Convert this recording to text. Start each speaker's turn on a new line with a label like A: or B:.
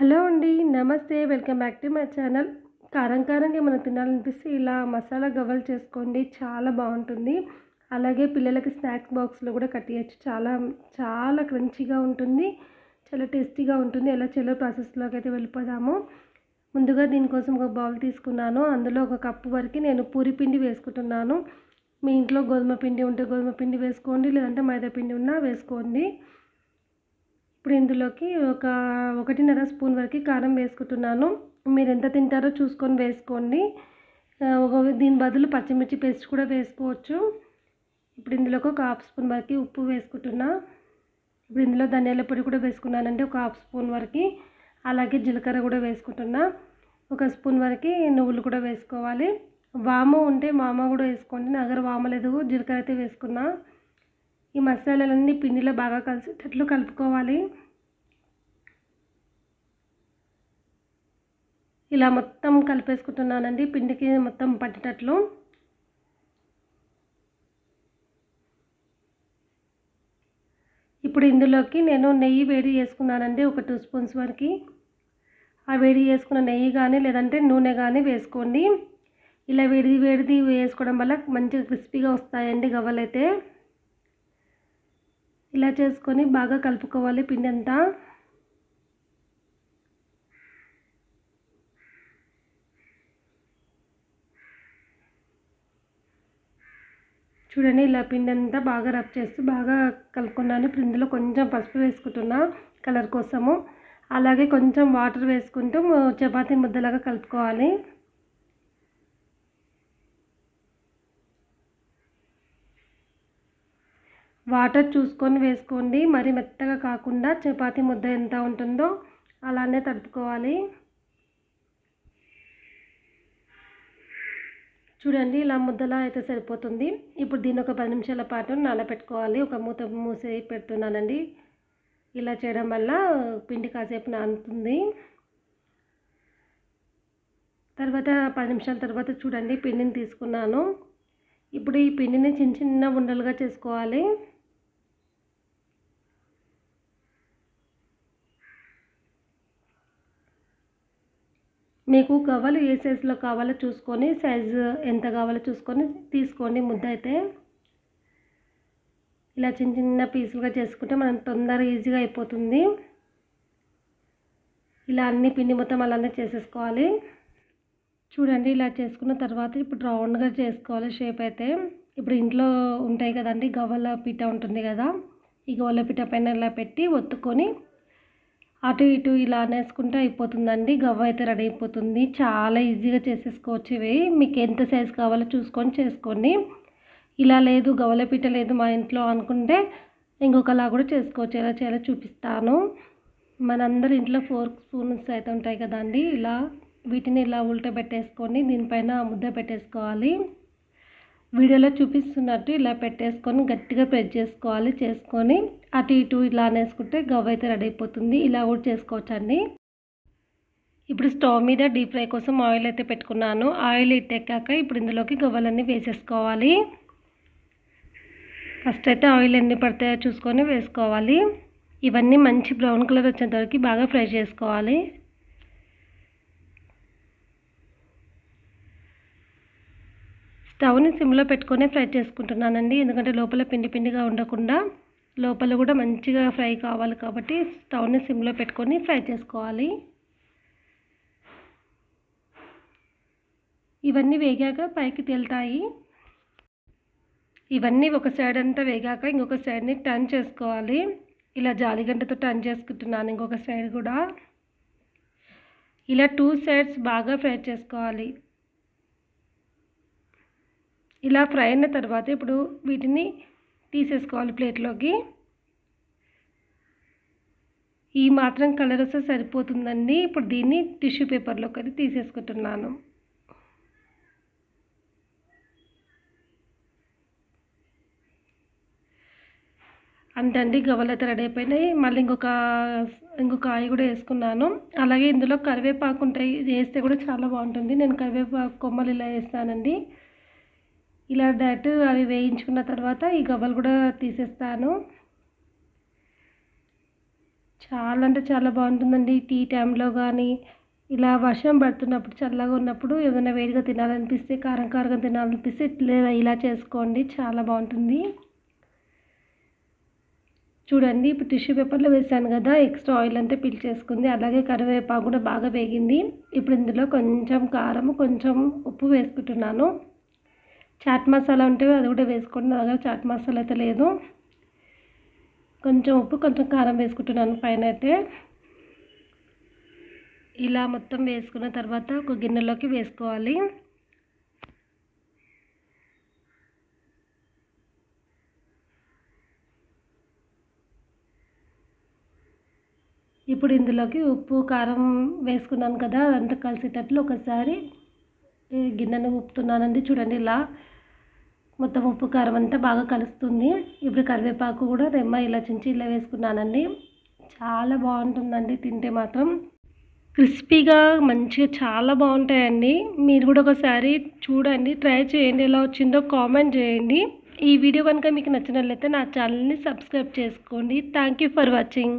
A: Hello అండి నమస్తే. Welcome back to my channel. కారం కారంగా ఏమైనా తినాలనిపిస్తే ఇలా మసాలా గవ్వలు చేసుకోండి. చాలా బాగుంటుంది. అలాగే పిల్లలకి స్నాక్స్ బాక్స్లో కూడా కట్టేయచ్చు. చాలా చాలా క్రంచీగా ఉంటుంది. చాలా టేస్టీగా ఉంటుంది. ఎలా చెల్లో ప్రాసెస్లోకి అయితే వెళ్ళిపోదాము. ముందుగా దీనికోసం ఒక బౌల్ తీసుకున్నాను. అందులో ఒక కప్పు వరకు నేను పూరి పిండి వేసుకుంటున్నాను. మీ ఇంట్లో గోధుమ పిండి ఉంటే గోధుమ పిండి వేసుకోండి. లేదంటే మైదా పిండి ఉన్నా వేసుకోండి. ఇప్పుడు ఇందులోకి ఒక ఒకటిన్నర స్పూన్ వరకు కారం వేసుకుంటున్నాను. మీరు ఎంత తింటారో చూసుకొని వేసుకోండి. ఒక దీని బదులు పచ్చిమిర్చి పేస్ట్ కూడా వేసుకోవచ్చు. ఇప్పుడు ఇందులోకి ఒక హాఫ్ స్పూన్ వరకు ఉప్పు వేసుకుంటున్నా. ఇప్పుడు ఇందులో ధనియాల పొడి కూడా వేసుకున్నానండి ఒక హాఫ్ స్పూన్ వరకు. అలాగే జీలకర్ర కూడా వేసుకుంటున్నా. ఒక స్పూన్ వరకు నువ్వులు కూడా వేసుకోవాలి. వాము ఉంటే మామ కూడా వేసుకోండి. నగర వామ లేదు జీలకర్ర అయితే వేసుకున్నా. ఈ మసాలాలన్నీ పిండిలో బాగా కలిసేటట్లు కలుపుకోవాలి. ఇలా మొత్తం కలిపేసుకుంటున్నానండి పిండికి మొత్తం పట్టేటట్లు. ఇప్పుడు ఇందులోకి నేను నెయ్యి వేడి చేసుకున్నానండి ఒక టూ స్పూన్స్ వరకు. ఆ వేడి చేసుకున్న నెయ్యి కానీ లేదంటే నూనె కానీ వేసుకోండి. ఇలా వేడిది వేడిది వేసుకోవడం వల్ల మంచిగా క్రిస్పీగా వస్తాయండి గవ్వలైతే. ఇలా చేసుకొని బాగా కలుపుకోవాలి. పిండి అంతా. చూడండి ఇలా పిండి అంతా బాగా రబ్ చేస్తూ బాగా కలుపుకున్నాను. ఇప్పుడు ఇందులో కొంచెం పసుపు వేసుకుంటున్నా కలర్ కోసము. అలాగే కొంచెం వాటర్ వేసుకుంటూ చపాతీ ముద్దలాగా కలుపుకోవాలి. వాటర్ చూసుకొని వేసుకోండి. మరి మెత్తగా కాకుండా చపాతీ ముద్ద ఎంత ఉంటుందో అలానే తడుపుకోవాలి. చూడండి ఇలా ముద్దలా అయితే సరిపోతుంది. ఇప్పుడు దీన్ని ఒక పది నిమిషాల పాటు నానబెట్టుకోవాలి ఒక మూత మూసి పెడుతున్నానండి. ఇలా చేయడం వల్ల పిండి కాసేపు నానుతుంది. తర్వాత పది నిమిషాల తర్వాత చూడండి పిండిని తీసుకున్నాను. ఇప్పుడు ఈ పిండిని చిన్న చిన్న ఉండలుగా చేసుకోవాలి. మీకు గవ్వలు ఏ సైజులో కావాలో చూసుకొని సైజు ఎంత కావాలో చూసుకొని తీసుకోండి ముద్ద అయితే. ఇలా చిన్న చిన్న పీసులుగా చేసుకుంటే మనం తొందరగా ఈజీగా అయిపోతుంది. ఇలా అన్ని పిండి మొత్తం అలానే చేసేసుకోవాలి. చూడండి ఇలా చేసుకున్న తర్వాత ఇప్పుడు రౌండ్గా చేసుకోవాలి షేప్ అయితే. ఇప్పుడు ఇంట్లో ఉంటాయి కదండి గవ్వల పీట ఉంటుంది కదా ఈ గవ్వల పీట పైన ఇలా పెట్టి ఒత్తుకొని అటు ఇటు ఇలా అనేసుకుంటే అయిపోతుందండి. గవ్వ అయితే రెడీ అయిపోతుంది. చాలా ఈజీగా చేసేసుకోవచ్చు ఇవి. మీకు ఎంత సైజు కావాలో చూసుకొని చేసుకోండి. ఇలా లేదు గవ్వల పీట లేదు మా ఇంట్లో అనుకుంటే ఇంకొకలా కూడా చేసుకోవచ్చు. ఎలా చేయాలో చూపిస్తాను. మనందరి ఇంట్లో ఫోర్క్ స్పూన్స్ అయితే ఉంటాయి కదండి. ఇలా వీటిని ఇలా ఉల్ట పెట్టేసుకొని దీనిపైన ముద్ద పెట్టేసుకోవాలి. వీడియోలో చూపిస్తున్నట్టు ఇలా పెట్టేసుకొని గట్టిగా ప్రెస్ చేసుకోవాలి. చేసుకొని అటు ఇటు ఇలా అనేసుకుంటే గవ్వ అయితే రెడీ అయిపోతుంది. ఇలా కూడా చేసుకోవచ్చండి. ఇప్పుడు స్టవ్ మీద డీప్ ఫ్రై కోసం ఆయిల్ అయితే పెట్టుకున్నాను. ఆయిల్ ఇట్టెక్కాక ఇప్పుడు ఇందులోకి గవ్వలన్నీ వేసేసుకోవాలి. ఫస్ట్ అయితే ఆయిల్ ఎన్ని పడతాయో చూసుకొని వేసుకోవాలి. ఇవన్నీ మంచి బ్రౌన్ కలర్ వచ్చేంతవరకు బాగా ఫ్రై చేసుకోవాలి. స్టవ్ని సిమ్లో పెట్టుకొని ఫ్రై చేసుకుంటున్నానండి. ఎందుకంటే లోపల పిండి పిండిగా ఉండకుండా లోపల కూడా మంచిగా ఫ్రై కావాలి కాబట్టి స్టవ్ని సిమ్లో పెట్టుకొని ఫ్రై చేసుకోవాలి. ఇవన్నీ వేగాక పైకి తేలుతాయి. ఇవన్నీ ఒక సైడ్ అంతా వేగాక ఇంకొక సైడ్ని టర్న్ చేసుకోవాలి. ఇలా జాలిగంటతో టర్న్ చేసుకుంటున్నాను ఇంకొక సైడ్ కూడా. ఇలా టూ సైడ్స్ బాగా ఫ్రై చేసుకోవాలి. ఇలా ఫ్రై అయిన తర్వాత ఇప్పుడు వీటిని తీసేసుకోవాలి ప్లేట్లోకి. ఈ మాత్రం కలర్ వస్తే సరిపోతుందండి. ఇప్పుడు దీన్ని టిష్యూ పేపర్లోకి అది తీసేసుకుంటున్నాను. అంతండి గవ్వలు రెడీ అయిపోయినాయి. మళ్ళీ ఇంకొక ఇంకొక ఆయి కూడా వేసుకున్నాను. అలాగే ఇందులో కరివేపాకు ఉంటాయి. వేస్తే కూడా చాలా బాగుంటుంది. నేను కరివేపాకు కొమ్మలు ఇలా వేస్తానండి. ఇలా డైరెక్ట్ అవి వేయించుకున్న తర్వాత ఈ గవ్వలు కూడా తీసేస్తాను. చాలా అంటే చాలా బాగుంటుందండి టీ టైంలో కానీ. ఇలా వర్షం పడుతున్నప్పుడు చల్లగా ఉన్నప్పుడు ఏదైనా వేడిగా తినాలనిపిస్తే కారం కారంగా తినాలనిపిస్తే లేదా ఇలా చేసుకోండి. చాలా బాగుంటుంది. చూడండి ఇప్పుడు టిష్యూ పేపర్లో వేసాను కదా ఎక్స్ట్రా ఆయిల్ అంతా చేసుకుంది. అలాగే కరివేపాకు కూడా బాగా వేగింది. ఇప్పుడు ఇందులో కొంచెం కారం కొంచెం ఉప్పు వేసుకుంటున్నాను. చాట్ మసాలా ఉంటే అది కూడా వేసుకోండి. నా దగ్గర చాట్ మసాలా అయితే లేదు. కొంచెం ఉప్పు కొంచెం కారం వేసుకుంటున్నాను పైన అయితే. ఇలా మొత్తం వేసుకున్న తర్వాత ఒక గిన్నెలోకి వేసుకోవాలి. ఇప్పుడు ఇందులోకి ఉప్పు కారం వేసుకున్నాను కదా అదంతా కలిసేటట్లు ఒకసారి గిన్నెను ఉప్పుతున్నానండి చూడండి ఇలా మొత్తం ఉప్పు కారం అంతా బాగా కలుస్తుంది. ఇప్పుడు కరివేపాకు కూడా రెమ్మ ఇలా చించి ఇలా వేసుకున్నానండి. చాలా బాగుంటుందండి తింటే మాత్రం. క్రిస్పీగా మంచిగా చాలా బాగుంటాయండి. మీరు కూడా ఒకసారి చూడండి ట్రై చేయండి. ఎలా వచ్చిందో కామెంట్ చేయండి. ఈ వీడియో కనుక మీకు నచ్చినట్లయితే నా ఛానల్ని సబ్స్క్రైబ్ చేసుకోండి. Thank you for watching.